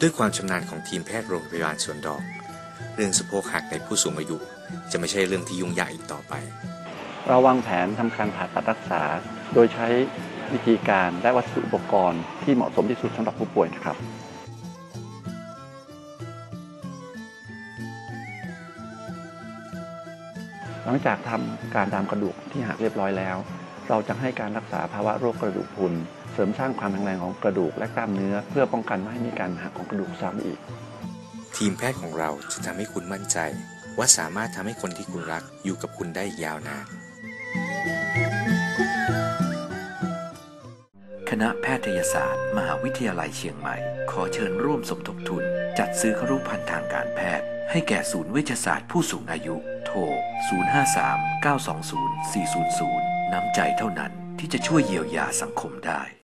ด้วยความชำนาญของทีมแพทย์โรงพยาบาลสวนดอก เรื่องสะโพกหักในผู้สูงอายุ จะไม่ใช่เรื่องที่ยุ่งยากอีกต่อไป เราวางแผนทำการผ่าตัดรักษา โดยใช้วิธีการและวัสดุอุปกรณ์ที่เหมาะสมที่สุดสำหรับผู้ป่วยนะครับหลังจากทำการดามกระดูกที่หักเรียบร้อยแล้ว เราจะให้การรักษาภาวะโรคกระดูกพรุน เสริมสร้างความแข็งแรงของกระดูกและกล้ามเนื้อ เพื่อป้องกันไม่ให้มีการหักของกระดูกซ้ำอีก ทีมแพทย์ของเราจะทำให้คุณมั่นใจ ว่าสามารถทำให้คนที่คุณรักอยู่กับคุณได้อีกยาวนานคณะแพทยศาสตร์ มหาวิทยาลัยเชียงใหม่ ขอเชิญร่วมสมทบทุน จัดซื้อครุภัณฑ์ทางการแพทย์ ให้แก่ศูนย์เวชศาสตร์ผู้สูงอายุ โทร 053 920 400 น้ำใจเท่านั้นที่จะช่วยเยียวยาสังคมได้